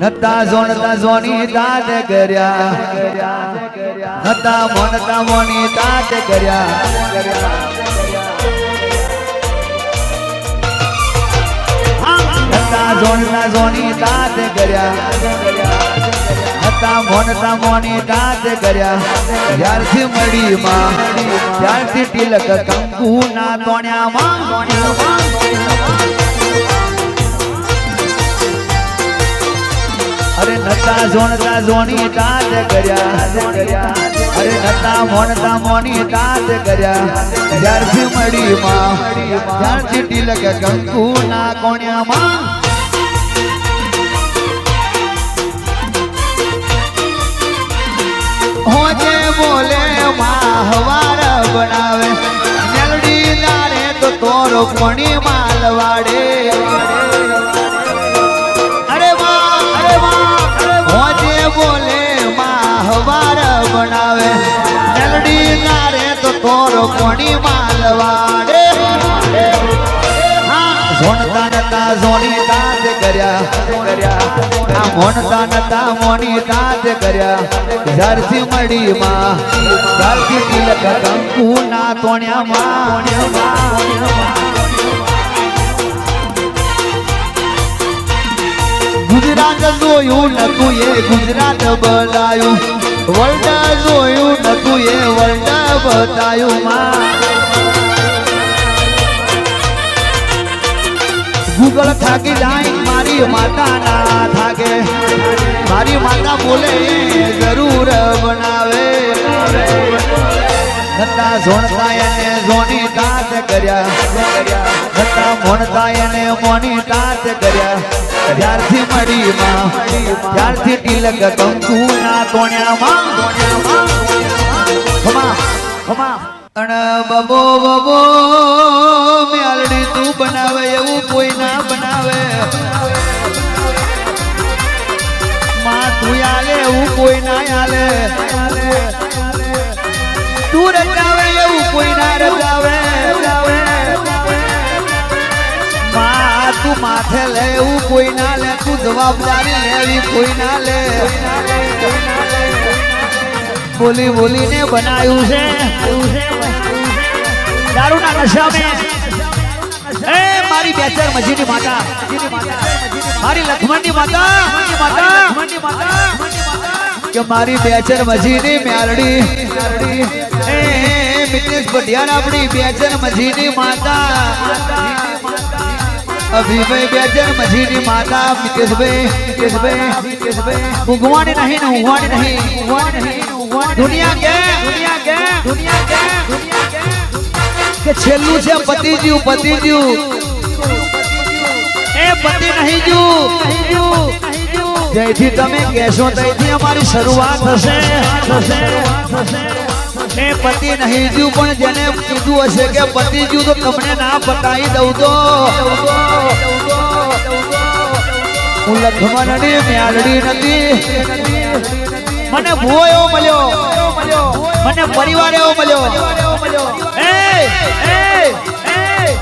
નતા જોણતા જોની દાદ કર્યા. નતા મોનતા મોની દાદ કર્યા. નતા જોણતા જોની દાદ કર્યા. નતા મોનતા મોની દાદ કર્યા. ત્યારથી મળી માં. ત્યારથી તિલક કંકુ ના તોણ્યામાં અરે નતા જોણતા જોણી તાત કર્યા. અરે નતા મોણતા મોની તાત કર્યા. જ્યારથી મળી માં, ત્યારથી તિલક કંકુ ના કોણ્યામાં. હોજે બોલે માં બનાવે. મેલડી લારે તો તોરો પણી માલવાડે. હવાર જલડી ના રે તો તોરો કોણી માલવાડે. જોણતા નતા, જોણી દાંત કર્યા. આ મોનતા નતા મોની દાંત કર્યા. જ્યારથી મળી માં ત્યારથી તિલક કંકુ ના તોણ્યા માં ગુજરાત જોયું નતું એ ગુજરાત બતાયું વર્લ્ડ જોયું નતું એ વલટા બતાયું માં. ગૂગલ થાકી જાય મારી માતા ના થાકે. મારી માતા બોલે, જરૂર બનાવે. નતા ઝોણતા એને ઝોની તાત કર્યા. નતા મોણતા એને મોની તાત કર્યા. ત્યારથી મળી માં ત્યારથી તિલક કંકુ ના તોણ્યામાં હમા. ખમા અણ બબો બબો મ્યાલડી તું બનાવે, એવું કોઈ ના બનાવે. માં તું આલે, એવું કોઈ ના આલે. તું રજાવે એવું કોઈ ના રચાવે માથે લે એવું કોઈ ના લે, તું જવાબદારી લેવી કોઈ ના લે. બોલી બોલીને બનાવ્યું છે. દારૂના નશામાં એ મારી બેચર મજીની માતા. મારી લખમણની માતા. કે મારી બેચર મજીની મેલડી એ, મિતેશ ભટિયાર આપણી બેચર મજીની માતા. અભિભાઈ બેચર મજીની માતા મિતેશભાઈ મિતેશભાઈ મિતેશભાઈ ઊંઘવાની નહીં ને ઊંઘવાની નહીં ઊંઘવાની નહીં દુનિયા કે દુનિયા કે દુનિયા કે દુનિયા કે કે છેલ્લું છે પતિજ્યું પતિજ્યું એ પતિ નહીં જુ જયથી તમે કહેશો ત્યાંથી અમારી શરૂઆત થશે થશે એ પતિ નહીં જ્યું પણ જેને કીધું હશે કે પતિ જ્યું તો તમને ના બતાવી દઉં તો. હું લખમણની મ્યાલડી નથી. મને ભૂવો એવો મળ્યો. મને પરિવાર એવો મળ્યો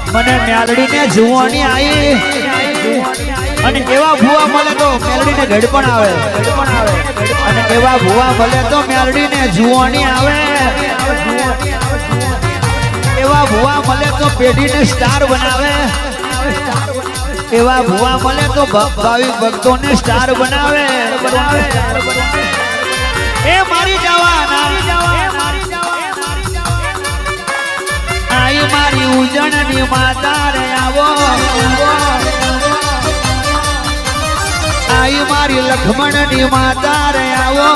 મને મેલડીને જુવાની આવી ગડપણ આવે. અને એવા ભૂવા ભલે તો મેલડીને જુવાની આવે. એવા ભૂવા મળે તો પેઢી ને સ્ટાર બનાવે. એવા ભૂવા મળે તો ભાવિક ભક્તો ભક્તોને સ્ટાર બનાવે. બનાવે એ મારી જવાના. આઈ મારી ઉજણની માતા રે આવો. આઈ મારી લખમણની માતા રે આવો.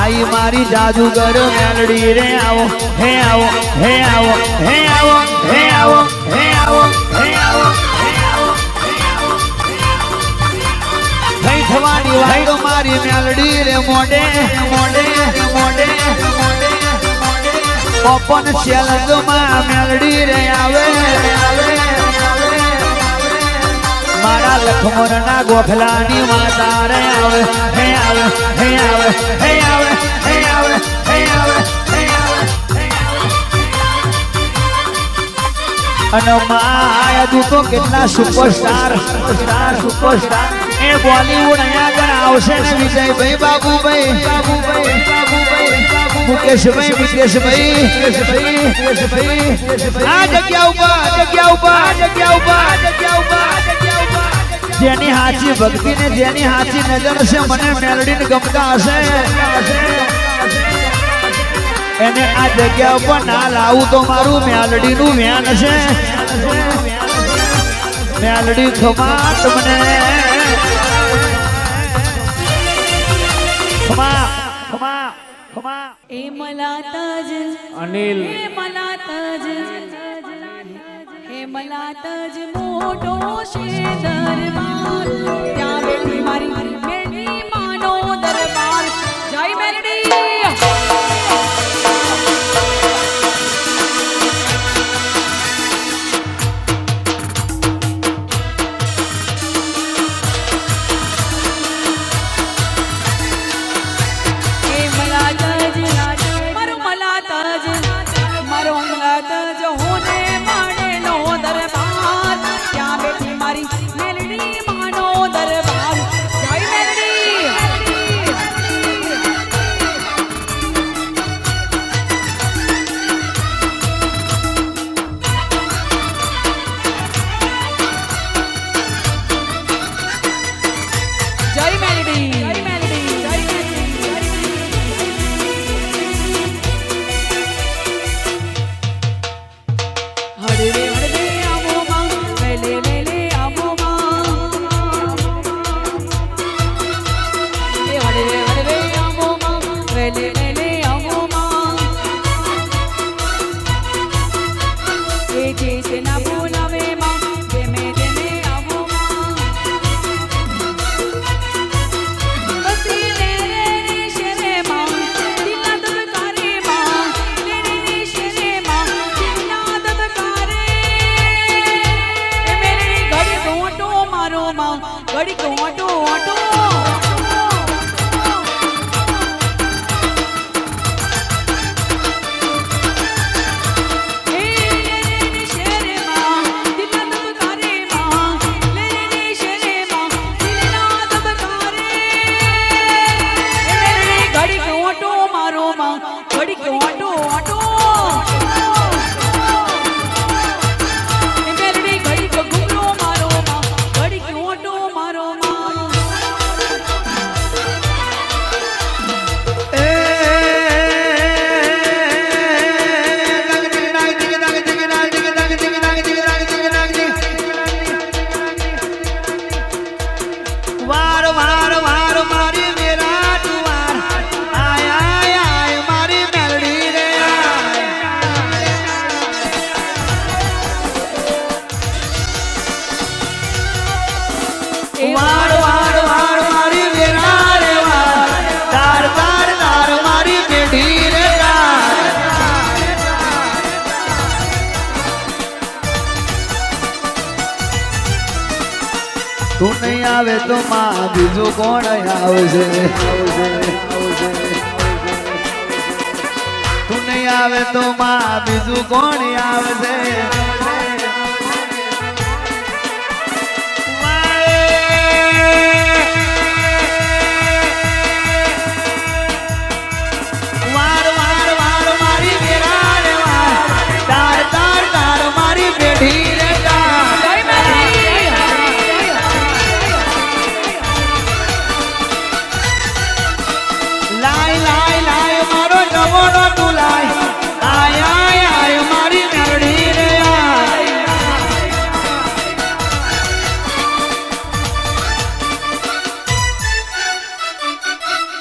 આઈ મારી જાદુગર મેલડી રે આવો. હે આવો હે આવો હે આવો હે આવો હે આવો હે આવો આવો થવાની વાતો મારી મેલડી રે મોડે મોડે મોડે ઓપન શેલદમાં મેલડી રે આવે. મારા લખમણના ગોખલાની માતા રે આવે, હે આવે હે આવે હે આવે અને માયા તું તો કેટલા સુપરસ્ટાર સુપરસ્ટાર સુપરસ્ટાર. એ બોલીવુડ અહીંયા આગળ આવશે ને વિજયભાઈ બાબુભાઈ. બાબુભાઈ બાબુભાઈ મુકેશભાઈ મુકેશભાઈ મુકેશભાઈ મુકેશભાઈ. આ જગ્યા ઉપર જગ્યા ઉપર જગ્યા ઉપર જગ્યા ઉપર. જેની હાચી ભક્તિ ને જેની હાચી નજર છે મને મેલડીને ગમતા હશે. એને આ જગ્યા ઉપર ના લાવું તો મારું મ્યાલડીનું મેન છે. મ્યાલડી ખમા તમને ખમા ખમા ખમા. એ મલાતા અનિલ. એ મલાતા હેમલા તજ મોટો છે દરબાર. મારો માં ઘડી ઓટો ઓટો તું નહીં આવે તો માં બીજું કોણ આવશે? તું આવે તો માં બીજું કોણ આવશે?